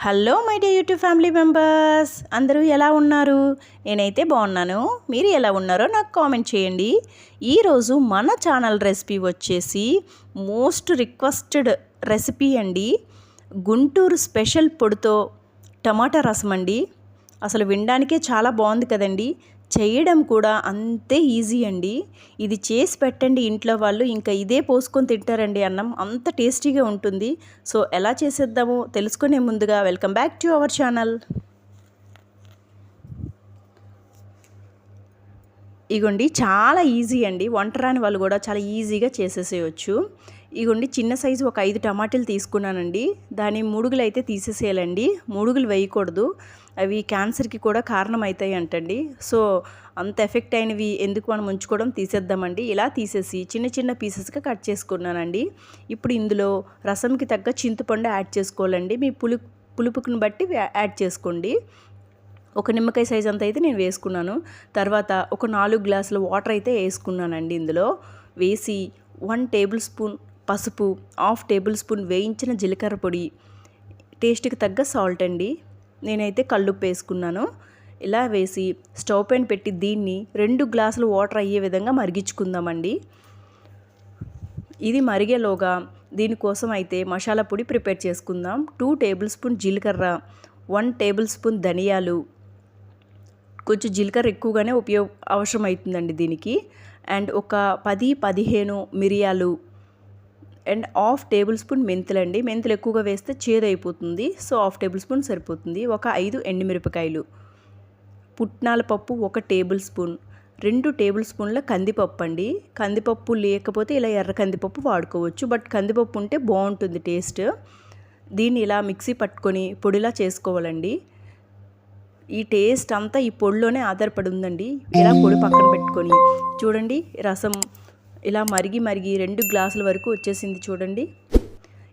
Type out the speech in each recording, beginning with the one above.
Hello my day YouTube family members. అందరూ ఎలా ఉన్నారు? నేనైతే బాగున్నాను. మీరు ఎలా ఉన్నారో నాకు కామెంట్ చేయండి. ఈరోజు మన ఛానల్ రెసిపీ వచ్చేసి మోస్ట్ రిక్వెస్టెడ్ రెసిపీ అండి. గుంటూరు స్పెషల్ పొడితో టమాటా రసం అండి. అసలు వినడానికే చాలా బాగుంది కదండి. చేయడం కూడా అంతే ఈజీ అండి. ఇది చేసి పెట్టండి ఇంట్లో వాళ్ళు ఇంకా ఇదే పోసుకొని తింటారండి అన్నం. అంత టేస్టీగా ఉంటుంది. సో ఎలా చేసేద్దామో తెలుసుకునే ముందుగా welcome back to our channel. ఇగోండి చాలా ఈజీ అండి. వంట రాని వాళ్ళు కూడా చాలా ఈజీగా చేసేసేయచ్చు. ఇగోండి చిన్న సైజు ఒక ఐదు టమాటాలు తీసుకున్నానండి. దాని మూడుగులు అయితే తీసేసేయాలండి. మూడుగులు వేయకూడదు. అవి క్యాన్సర్కి కూడా కారణం అవుతాయి అంటండి సో అంత ఎఫెక్ట్ అయినవి ఎందుకు మనం ఉంచుకోవడం తీసేద్దామండి. ఇలా తీసేసి చిన్న చిన్న పీసెస్గా కట్ చేసుకున్నానండి. ఇప్పుడు ఇందులో రసంకి తగ్గ చింతపండు యాడ్ చేసుకోవాలండి. మీ పులు పులుపుకుని బట్టి యాడ్ చేసుకోండి. ఒక నిమ్మకాయ సైజ్ అంత అయితే నేను వేసుకున్నాను. తర్వాత ఒక నాలుగు గ్లాసుల వాటర్ అయితే వేసుకున్నానండి ఇందులో. వేసి వన్ టేబుల్ స్పూన్ పసుపు హాఫ్ టేబుల్ స్పూన్ వేయించిన జీలకర్ర పొడి. టేస్ట్కి తగ్గ సాల్ట్ అండి. నేనైతే కల్లుప్పు వేసుకున్నాను. ఇలా వేసి స్టవ్ పైన పెట్టి దీన్ని రెండు గ్లాసులు వాటర్ అయ్యే విధంగా మరిగించుకుందామండి. ఇది మరిగేలోగా దీనికోసం అయితే మసాలా పొడి ప్రిపేర్ చేసుకుందాం. టూ టేబుల్ స్పూన్ జీలకర్ర వన్ టేబుల్ స్పూన్ ధనియాలు. కొంచెం జీలకర్ర ఎక్కువగానే ఉపయోగ అవసరం అవుతుందండి దీనికి. అండ్ ఒక పది పదిహేను మిరియాలు అండ్ హాఫ్ టేబుల్ స్పూన్ మెంతులండి మెంతులు ఎక్కువగా వేస్తే చేదైపోతుంది. సో హాఫ్ టేబుల్ స్పూన్ సరిపోతుంది. ఒక ఐదు ఎండుమిరపకాయలు. పుట్నాల పప్పు ఒక టేబుల్ స్పూన్. రెండు టేబుల్ స్పూన్ల కందిపప్పు అండి. కందిపప్పు లేకపోతే ఇలా ఎర్ర కందిపప్పు వాడుకోవచ్చు. బట్ కందిపప్పు ఉంటే బాగుంటుంది టేస్ట్. దీన్ని ఇలా మిక్సీ పట్టుకొని పొడిలా చేసుకోవాలండి. ఈ టేస్ట్ అంతా ఈ పొడిలోనే ఆధారపడి ఉందండి. ఇలా పొడి పక్కన పెట్టుకొని చూడండి రసం ఇలా మరిగి మరిగి రెండు గ్లాసుల వరకు వచ్చేసింది చూడండి.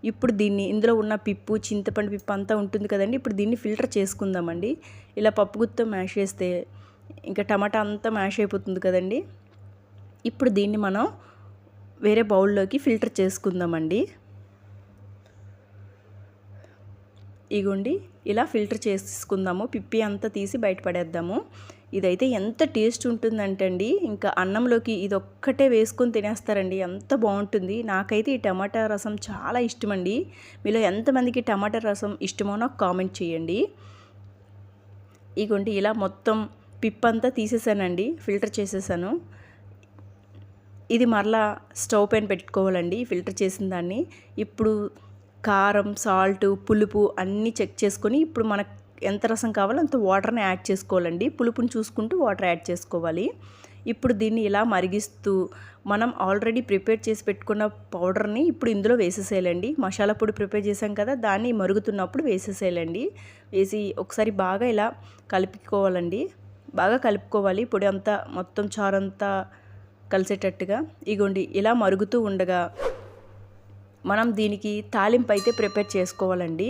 ఇప్పుడు దీన్ని ఇందులో ఉన్న పిప్పు చింతపండు పిప్పు అంతా ఉంటుంది కదండి. ఇప్పుడు దీన్ని ఫిల్టర్ చేసుకుందామండి. ఇలా పప్పుగుత్తో మ్యాష్ చేస్తే ఇంకా టమాటా అంతా మ్యాష్ అయిపోతుంది కదండి. ఇప్పుడు దీన్ని మనం వేరే బౌల్లోకి ఫిల్టర్ చేసుకుందామండి. ఇగుండి ఇలా ఫిల్టర్ చేసుకుందాము. పిప్పి అంతా తీసి బయటపడేద్దాము. ఇదైతే ఎంత టేస్ట్ ఉంటుందంటండి. ఇంకా అన్నంలోకి ఇది ఒక్కటే వేసుకొని తినేస్తారండి. ఎంత బాగుంటుంది. నాకైతే ఈ టమాటా రసం చాలా ఇష్టమండి. మీలో ఎంతమందికి టమాటా రసం ఇష్టమో నాకు కామెంట్ చేయండి. ఇగోండి ఇలా మొత్తం పిప్పంతా తీసేసానండి. ఫిల్టర్ చేసేసాను. ఇది మరలా స్టవ్ పైన పెట్టుకోవాలండి. ఫిల్టర్ చేసిన దాన్ని. ఇప్పుడు కారం సాల్ట్ పులుపు అన్నీ చెక్ చేసుకొని ఇప్పుడు మనకు ఎంత రసం కావాలో అంత వాటర్ని యాడ్ చేసుకోవాలండి. పులుపుని చూసుకుంటూ వాటర్ యాడ్ చేసుకోవాలి. ఇప్పుడు దీన్ని ఇలా మరిగిస్తూ మనం ఆల్రెడీ ప్రిపేర్ చేసి పెట్టుకున్న పౌడర్ని ఇప్పుడు ఇందులో వేసేసేయాలండి. మసాలా పొడి ప్రిపేర్ చేసాం కదా దాన్ని మరుగుతున్నప్పుడు వేసేసేయాలండి. వేసి ఒకసారి బాగా ఇలా కలుపుకోవాలండి. బాగా కలుపుకోవాలి. పొడి అంతా మొత్తం చారంతా కలిసేటట్టుగా. ఇగోండి ఇలా మరుగుతూ ఉండగా మనం దీనికి తాలింపు అయితే ప్రిపేర్ చేసుకోవాలండి.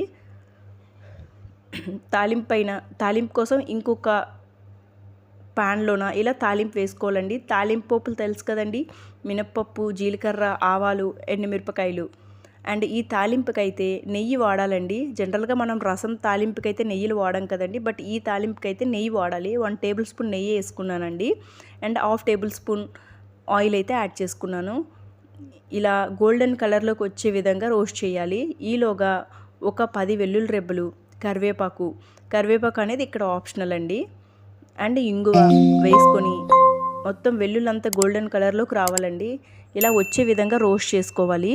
తాలింపు పైన తాలింపు కోసం ఇంకొక ప్యాన్లోన ఇలా తాలింపు వేసుకోవాలండి. తాలింపు పప్పులు తెలుసు కదండి మినప్పప్పు జీలకర్ర ఆవాలు ఎండుమిరపకాయలు. అండ్ ఈ తాలింపుకైతే నెయ్యి వాడాలండి. జనరల్గా మనం రసం తాలింపుకైతే నెయ్యిలు వాడాం కదండి బట్ ఈ తాలింపుకైతే నెయ్యి వాడాలి. వన్ టేబుల్ స్పూన్ నెయ్యి వేసుకున్నానండి. And half table spoon oil అయితే యాడ్ చేసుకున్నాను. ఇలా గోల్డెన్ కలర్లోకి వచ్చే విధంగా రోస్ట్ చేయాలి. ఈలోగా ఒక పది వెల్లుల్లి రెబ్బలు కరివేపాకు. కరివేపాకు అనేది ఇక్కడ ఆప్షనల్ అండి. అండ్ ఇంగువ వేసుకొని మొత్తం వెల్లుల్లంతా గోల్డెన్ కలర్లోకి రావాలండి. ఇలా వచ్చే విధంగా రోస్ట్ చేసుకోవాలి.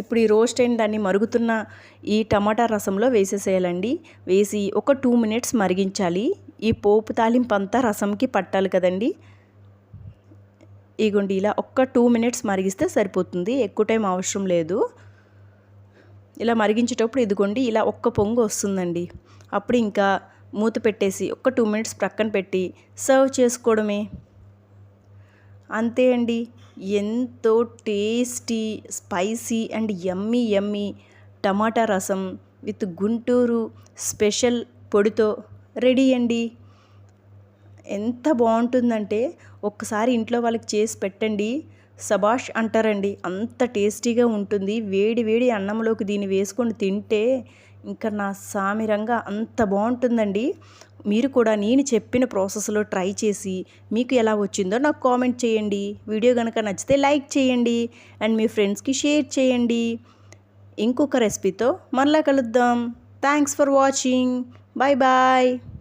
ఇప్పుడు ఈ రోస్ట్ అయిన దాన్ని మరుగుతున్న ఈ టమాటా రసంలో వేసేసేయాలండి. వేసి ఒక టూ మినిట్స్ మరిగించాలి. ఈ పోపు తాలింపు అంతా రసంకి పట్టాలి కదండి. ఇగోండి ఇలా ఒక్క టూ మినిట్స్ మరిగిస్తే సరిపోతుంది. ఎక్కువ టైం అవసరం లేదు. ఇలా మరిగించేటప్పుడు ఇదిగోండి ఇలా ఒక్క పొంగు వస్తుందండి. అప్పుడు ఇంకా మూత పెట్టేసి ఒక్క టూ మినిట్స్ ప్రక్కన పెట్టి సర్వ్ చేసుకోవడమే. అంతే అండి. ఎంతో tasty spicy and yummy yummy tomato rasam with Guntur special పొడితో రెడీ అండి. ఎంత బాగుంటుందంటే ఒక్కసారి ఇంట్లో వాళ్ళకి చేసి పెట్టండి. సబాష్ అంటారండి అంత టేస్టీగా ఉంటుంది. వేడి వేడి అన్నంలోకి దీన్ని వేసుకొని తింటే ఇంకా నా సామిరంగా అంత బాగుంటుందండి. మీరు కూడా నేను చెప్పిన ప్రాసెస్లో ట్రై చేసి మీకు ఎలా వచ్చిందో నాకు కామెంట్ చేయండి. వీడియో కనుక నచ్చితే లైక్ చేయండి అండ్ మీ ఫ్రెండ్స్కి షేర్ చేయండి. ఇంకొక రెసిపీతో మరలా కలుద్దాం. Thanks for watching. Bye bye.